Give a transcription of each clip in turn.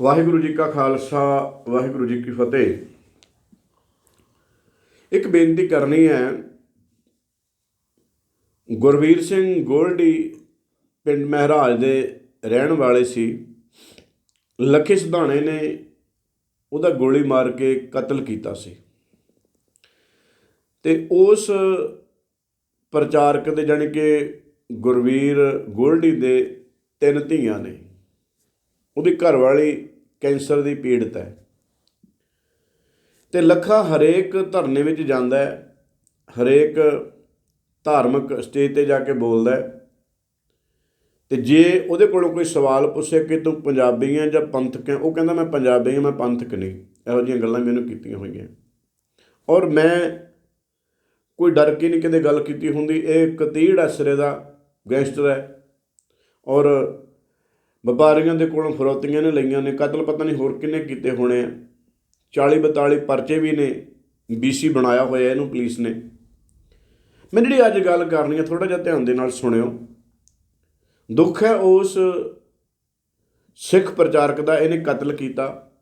ਵਾਹਿਗੁਰੂ ਜੀ ਕਾ ਖਾਲਸਾ, ਵਾਹਿਗੁਰੂ ਜੀ ਕੀ ਫਤਿਹ। ਇੱਕ ਬੇਨਤੀ ਕਰਨੀ ਹੈ, ਗੁਰਵੀਰ ਸਿੰਘ ਗੋਲਡੀ ਪਿੰਡ ਮਹਿਰਾਜ ਦੇ ਰਹਿਣ ਵਾਲੇ ਸੀ। ਲੱਖੇ ਸਿਧਾਣੇ ਨੇ ਉਹਦਾ ਗੋਲੀ ਮਾਰ ਕੇ ਕਤਲ ਕੀਤਾ ਸੀ। ਤੇ ਉਸ ਪ੍ਰਚਾਰਕ ਦੇ ਜਾਣੀ ਕਿ ਗੁਰਵੀਰ ਗੋਲਡੀ ਦੇ ਤਿੰਨ ਧੀਆਂ ਨੇ। ਉਹਦੀ ਘਰਵਾਲੀ ਕੈਂਸਰ ਦੀ ਪੀੜਤ ਹੈ। ਤੇ ਲੱਖਾ ਹਰੇਕ ਧਰਨੇ ਵਿੱਚ ਜਾਂਦਾ ਹੈ, ਹਰੇਕ ਧਾਰਮਿਕ ਸਟੇਜ ਤੇ ਜਾ ਕੇ ਬੋਲਦਾ ਹੈ। ਤੇ ਜੇ ਉਹਦੇ ਕੋਲੋਂ ਕੋਈ ਸਵਾਲ ਪੁੱਛੇ ਕਿ ਤੂੰ ਪੰਜਾਬੀ ਹੈ ਜਾਂ ਪੰਥਕ ਹੈ, ਉਹ ਕਹਿੰਦਾ ਮੈਂ ਪੰਜਾਬੀ ਹਾਂ, ਮੈਂ ਪੰਥਕ ਨਹੀਂ। ਇਹੋ ਜਿਹੀਆਂ ਗੱਲਾਂ ਮੈਨੂੰ ਕੀਤੀਆਂ ਹੋਈਆਂ। ਔਰ ਮੈਂ ਕੋਈ ਡਰ ਕੇ ਨਹੀਂ ਕਿਤੇ ਗੱਲ ਕੀਤੀ ਹੁੰਦੀ, ਇਹ ਕਤੀੜ ਅਸਰੇ ਦਾ, ਗੈਂਗਸਟਰ ਹੈ। ਔਰ ਵਪਾਰੀਆਂ ਦੇ ਕੋਲੋਂ ਫਰੋਤੀਆਂ ਨੇ ਲਈਆਂ ਨੇ, ਕਤਲ ਪਤਾ ਨਹੀਂ ਹੋਰ ਕਿੰਨੇ ਕੀਤੇ ਹੋਣੇ ਆ। 40 42 ਪਰਚੇ ਵੀ ਨੇ, ਬੀਸੀ ਬਣਾਇਆ ਹੋਇਆ ਇਹਨੂੰ ਪੁਲਿਸ ਨੇ। ਮੈਂ ਜਿਹੜੀ ਅੱਜ ਗੱਲ ਕਰਨੀ ਹੈ ਥੋੜਾ ਜਿਹਾ ਧਿਆਨ ਦੇ ਨਾਲ ਸੁਣਿਓ। ਦੁੱਖ ਹੈ ਉਸ ਸਿੱਖ ਪ੍ਰਚਾਰਕ ਦਾ, ਇਹਨੇ ਕਤਲ ਕੀਤਾ।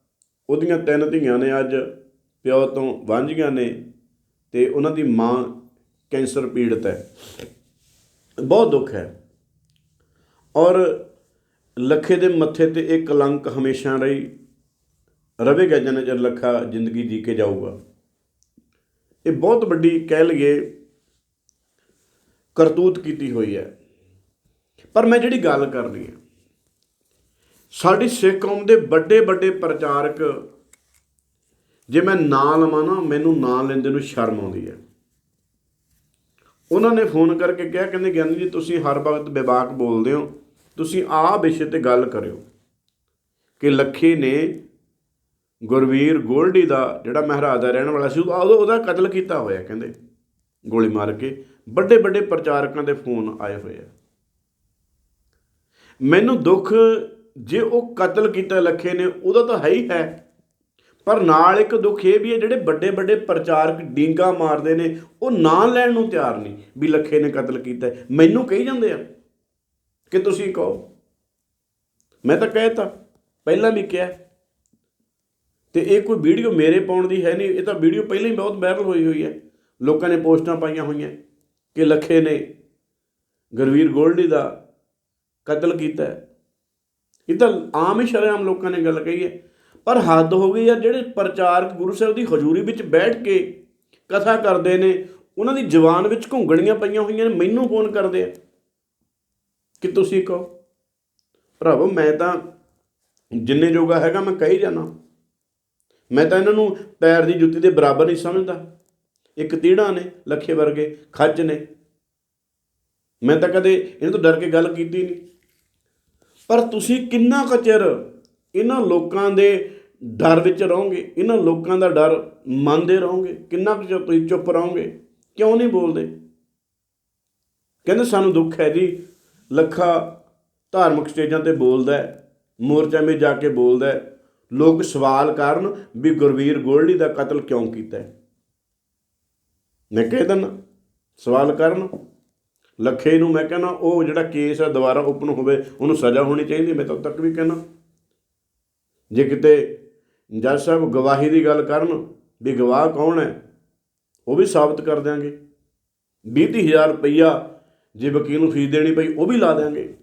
ਉਹਦੀਆਂ ਤਿੰਨ ਧੀਆਂ ਨੇ ਅੱਜ, ਪਿਓ ਤੋਂ ਵਾਂਝੀਆਂ ਨੇ ਤੇ ਉਹਨਾਂ ਦੀ ਮਾਂ ਕੈਂਸਰ ਪੀੜਤ ਹੈ। ਬਹੁਤ ਦੁੱਖ ਹੈ। ਔਰ ਲੱਖੇ ਦੇ ਮੱਥੇ ਤੇ ਇਹ ਕਲੰਕ ਹਮੇਸ਼ਾ ਰਹੀ ਰਵੇਗਾ ਜਨ ਚਿਰ ਲੱਖਾ ਜ਼ਿੰਦਗੀ ਜੀ ਕੇ ਜਾਊਗਾ। ਇਹ ਬਹੁਤ ਵੱਡੀ ਕਹਿ ਲਈਏ ਕਰਤੂਤ ਕੀਤੀ ਹੋਈ ਹੈ। ਪਰ ਮੈਂ ਜਿਹੜੀ ਗੱਲ ਕਰ ਰਹੀ ਹਾਂ, ਸਾਡੀ ਸਿੱਖ ਕੌਮ ਦੇ ਵੱਡੇ ਵੱਡੇ ਪ੍ਰਚਾਰਕ, ਜੇ ਮੈਂ ਨਾਂ ਲਵਾਂ ਨਾ, ਮੈਨੂੰ ਨਾਂ ਲੈਂਦੇ ਨੂੰ ਸ਼ਰਮ ਆਉਂਦੀ ਹੈ। ਉਹਨਾਂ ਨੇ ਫੋਨ ਕਰਕੇ ਕਿਹਾ, ਕਹਿੰਦੇ ਗਿਆਨੀ ਜੀ, ਤੁਸੀਂ ਹਰ ਵਕਤ ਬੇਬਾਕ ਬੋਲਦੇ ਹੋ। ਤੁਸੀਂ ਆਹ ਵਿਸ਼ੇ ਤੇ ਗੱਲ ਕਰਿਓ ਕਿ ਲੱਖੇ ਨੇ ਗੁਰਵੀਰ ਗੋਲਡੀ ਦਾ ਜਿਹੜਾ ਮਹਾਰਾਜ ਦਾ ਰਹਿਣ ਵਾਲਾ ਸੀ ਉਹਦਾ ਉਹਦਾ ਕਤਲ ਕੀਤਾ ਹੋਇਆ ਕਹਿੰਦੇ, ਗੋਲੀ ਮਾਰ ਕੇ। ਵੱਡੇ ਵੱਡੇ ਪ੍ਰਚਾਰਕਾਂ ਦੇ ਫੋਨ ਆਏ ਹੋਏ ਆ। ਮੈਨੂੰ ਦੁੱਖ ਜੇ ਉਹ ਕਤਲ ਕੀਤਾ ਲੱਖੇ ਨੇ, ਉਹਦਾ ਤਾਂ ਹੈ ਹੀ ਹੈ। ਪਰ ਨਾਲ ਇੱਕ ਦੁੱਖ ਇਹ ਵੀ ਹੈ, ਜਿਹੜੇ ਵੱਡੇ ਵੱਡੇ ਪ੍ਰਚਾਰਕ ਡੀਂਗਾ ਮਾਰਦੇ ਨੇ, ਉਹ ਨਾਂ ਲੈਣ ਨੂੰ ਤਿਆਰ ਨਹੀਂ ਵੀ ਲੱਖੇ ਨੇ ਕਤਲ ਕੀਤਾ। ਮੈਨੂੰ ਕਹੀ ਜਾਂਦੇ ਆ ਕਿ ਤੁਸੀਂ ਕਹੋ। ਮੈਂ ਤਾਂ ਕਹਿਤਾ, ਪਹਿਲਾਂ ਵੀ ਕਿਹਾ। ਤੇ ਇਹ ਕੋਈ ਵੀਡੀਓ ਮੇਰੇ ਪਾਉਣ ਦੀ ਹੈ ਨਹੀਂ, ਇਹ ਤਾਂ ਵੀਡੀਓ ਪਹਿਲਾਂ ਹੀ ਬਹੁਤ ਵਾਇਰਲ ਹੋਈ ਹੋਈ ਹੈ। ਲੋਕਾਂ ਨੇ ਪੋਸਟਾਂ ਪਾਈਆਂ ਹੋਈਆਂ ਕਿ ਲੱਖੇ ਨੇ ਗੁਰਵੀਰ ਗੋਲਡੀ ਦਾ ਕਤਲ ਕੀਤਾ ਇਹ ਤਾਂ ਆਮ ਹੀ ਸ਼ਰੇਆਮ ਲੋਕਾਂ ਨੇ ਗੱਲ ਕਹੀ ਹੈ। ਪਰ ਹੱਦ ਹੋ ਗਈ ਯਾਰ ਜਿਹੜੇ ਪ੍ਰਚਾਰਕ ਗੁਰੂ ਸਾਹਿਬ ਦੀ ਹਜ਼ੂਰੀ ਵਿੱਚ ਬੈਠ ਕੇ ਕਥਾ ਕਰਦੇ ਨੇ, ਉਹਨਾਂ ਦੀ ਜ਼ੁਬਾਨ ਵਿੱਚ ਘੁੰਗਣੀਆਂ ਪਈਆਂ ਹੋਈਆਂ ਨੇ, ਮੈਨੂੰ ਫੋਨ ਕਰਦੇ ਆ। ਕਿ ਤੁਸੀਂ ਕਹੋ ਭਰਾਵੋ, ਮੈਂ ਤਾਂ ਜਿੰਨੇ ਜੋਗਾ ਹੈਗਾ ਮੈਂ ਕਹੀ ਜਾਣਾ ਮੈਂ ਤਾਂ ਇਹਨਾਂ ਨੂੰ ਪੈਰ ਦੀ ਜੁੱਤੀ ਦੇ ਬਰਾਬਰ ਨਹੀਂ ਸਮਝਦਾ। ਇੱਕ ਤੀੜਾ ਨੇ, ਲੱਖੇ ਵਰਗੇ, ਖੱਜ ਨੇ। ਮੈਂ ਤਾਂ ਕਦੇ ਇਹਨਾਂ ਤੋਂ ਡਰ ਕੇ ਗੱਲ ਕੀਤੀ ਨਹੀਂ। ਪਰ ਤੁਸੀਂ ਕਿੰਨਾ ਕੁ ਚਿਰ ਇਹਨਾਂ ਲੋਕਾਂ ਦੇ ਡਰ ਵਿੱਚ ਰਹੋਗੇ? ਇਹਨਾਂ ਲੋਕਾਂ ਦਾ ਡਰ ਮੰਨਦੇ ਰਹੋਗੇ? ਕਿੰਨਾ ਕੁ ਚਿਰ ਤੁਸੀਂ ਚੁੱਪ ਰਹੋਗੇ? ਕਿਉਂ ਨਹੀਂ ਬੋਲਦੇ? ਕਹਿੰਦੇ ਸਾਨੂੰ ਦੁੱਖ ਹੈ ਜੀ। ਲੱਖਾ ਧਾਰਮਿਕ ਸਟੇਜਾਂ ਤੇ ਬੋਲਦਾ ਹੈ, ਮੋਰਚਾ 'ਤੇ ਜਾ ਕੇ ਬੋਲਦਾ ਹੈ। ਲੋਕ ਸਵਾਲ ਕਰਨ ਵੀ ਗੁਰਵੀਰ ਗੋਲਡੀ ਦਾ ਕਤਲ ਕਿਉਂ ਕੀਤਾ ਮੈਂ ਕਹਿ ਦਿੰਦਾ, ਸਵਾਲ ਕਰਨ। ਲੱਖੇ ਨੂੰ ਮੈਂ ਕਹਿੰਦਾ ਉਹ ਜਿਹੜਾ ਕੇਸ ਹੈ ਦੁਬਾਰਾ ਓਪਨ ਹੋਵੇ, ਉਹਨੂੰ ਸਜ਼ਾ ਹੋਣੀ ਚਾਹੀਦੀ, ਮੈਂ ਤਾਂ ਤੱਕ ਵੀ ਕਹਿੰਦਾ ਜੇ ਕਿਤੇ ਜੱਜ ਸਾਹਿਬ ਗਵਾਹੀ ਦੀ ਗੱਲ ਕਰਨ ਵੀ ਗਵਾਹ ਕੌਣ ਹੈ, ਉਹ ਵੀ ਸਾਬਤ ਕਰ ਦਿਆਂਗੇ। 20000 ਰੁਪਈਆ ਜੇ ਵਕੀਲ ਨੂੰ ਫੀਸ ਦੇਣੀ ਪਈ, ਉਹ ਵੀ ਲਾ ਦਿਆਂਗੇ।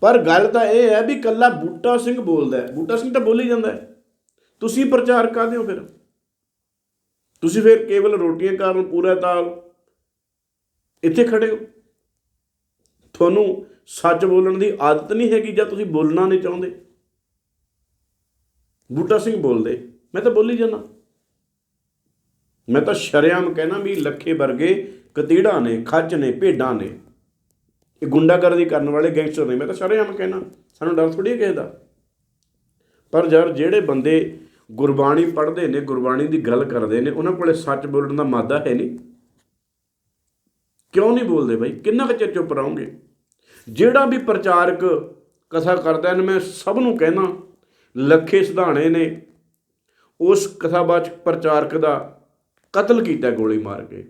ਪਰ ਗੱਲ ਤਾਂ ਇਹ ਹੈ ਵੀ ਕੱਲਾ ਬੂਟਾ ਸਿੰਘ ਬੋਲਦਾ ਹੈ। ਬੂਟਾ ਸਿੰਘ ਤਾਂ ਬੋਲੀ ਜਾਂਦਾ ਹੈ। ਤੁਸੀਂ ਪ੍ਰਚਾਰ ਕਰਦੇ ਹੋ ਫਿਰ? ਤੁਸੀਂ ਫਿਰ ਕੇਵਲ ਰੋਟੀਆਂ ਕਾਰਨ ਪੂਰਾ ਤਾਲ ਇੱਥੇ ਖੜੇ ਹੋ। ਤੁਹਾਨੂੰ ਸੱਚ ਬੋਲਣ ਦੀ ਆਦਤ ਨਹੀਂ ਹੈਗੀ ਜਾਂ ਤੁਸੀਂ ਬੋਲਣਾ ਨਹੀਂ ਚਾਹੁੰਦੇ। ਬੂਟਾ ਸਿੰਘ ਬੋਲਦੇ, ਮੈਂ ਤਾਂ ਬੋਲੀ ਜਾਂਦਾ। ਮੈਂ ਤਾਂ ਸ਼ਰਿਆਮ ਕਹਿਣਾ ਵੀ ਲੱਖੇ ਵਰਗੇ ਕਤੀੜਾਂ ਨੇ ਖੱਚ ਨੇ, ਭੇਡਾਂ ਨੇ। ਇਹ ਗੁੰਡਾਗਰਦੀ ਕਰਨ ਵਾਲੇ ਗੈਂਗਸਟਰ ਨੇ। ਮੈਂ ਤਾਂ ਸ਼ਰਿਆਮ ਕਹਿਣਾ ਸਾਨੂੰ ਡਰ ਥੋੜੀ ਹੈ ਕਿਸੇ ਦਾ। ਪਰ ਯਾਰ, ਜਿਹੜੇ ਬੰਦੇ ਗੁਰਬਾਣੀ ਪੜ੍ਹਦੇ ਨੇ, ਗੁਰਬਾਣੀ ਦੀ ਗੱਲ ਕਰਦੇ ਨੇ, ਉਹਨਾਂ ਕੋਲੇ ਸੱਚ ਬੋਲਣ ਦਾ ਮਾਦਾ ਹੈ ਨਹੀਂ। ਕਿਉਂ ਨਹੀਂ ਬੋਲਦੇ ਬਾਈ? ਕਿੰਨਾ ਕੁ ਚਿਰ ਚੁੱਪ ਰਹੋਗੇ? ਜਿਹੜਾ ਵੀ ਪ੍ਰਚਾਰਕ ਕਥਾ ਕਰਦਾ ਨੇ ਮੈਂ ਸਭ ਨੂੰ ਕਹਿਣਾ ਲੱਖੇ ਸਿਧਾਣੇ ਨੇ ਉਸ ਕਥਾਵਾਚਕ ਪ੍ਰਚਾਰਕ ਦਾ ਕਤਲ ਕੀਤਾ, ਗੋਲੀ ਮਾਰ ਕੇ।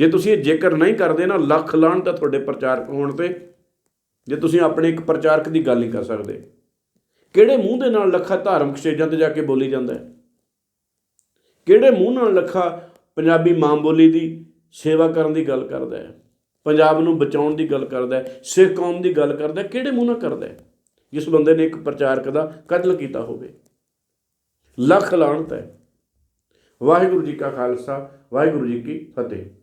ਜੇ ਤੁਸੀਂ ਇਹ ਜ਼ਿਕਰ ਨਹੀਂ ਕਰਦੇ ਨਾ, ਲੱਖ ਲਾਣ ਤਾਂ ਤੁਹਾਡੇ ਪ੍ਰਚਾਰਕ ਹੋਣ ਤੇ। ਜੇ ਤੁਸੀਂ ਆਪਣੇ ਇੱਕ ਪ੍ਰਚਾਰਕ ਦੀ ਗੱਲ ਨਹੀਂ ਕਰ ਸਕਦੇ, ਕਿਹੜੇ ਮੂੰਹ ਦੇ ਨਾਲ ਲੱਖਾ ਧਾਰਮਿਕ ਸਟੇਜਾਂ ਤੇ ਜਾ ਕੇ ਬੋਲੀ ਜਾਂਦਾ ਹੈ? ਕਿਹੜੇ ਮੂੰਹ ਨਾਲ ਲੱਖਾ ਪੰਜਾਬੀ ਮਾਂ ਬੋਲੀ ਦੀ ਸੇਵਾ ਕਰਨ ਦੀ ਗੱਲ ਕਰਦਾ ਹੈ? ਪੰਜਾਬ ਨੂੰ ਬਚਾਉਣ ਦੀ ਗੱਲ ਕਰਦਾ ਹੈ, ਸਿੱਖ ਕੌਮ ਦੀ ਗੱਲ ਕਰਦਾ ਕਿਹੜੇ ਮੂੰਹ ਨਾਲ ਕਰਦਾ ਹੈ? ਜਿਸ ਬੰਦੇ ਨੇ ਇੱਕ ਪ੍ਰਚਾਰਕ ਦਾ ਕਤਲ ਕੀਤਾ ਹੋਵੇ। ਲੱਖ ਲਾਹਨਤ ਹੈ। ਵਾਹਿਗੁਰੂ ਜੀ ਕਾ ਖਾਲਸਾ, ਵਾਹਿਗੁਰੂ ਜੀ ਕੀ ਫਤਿਹ।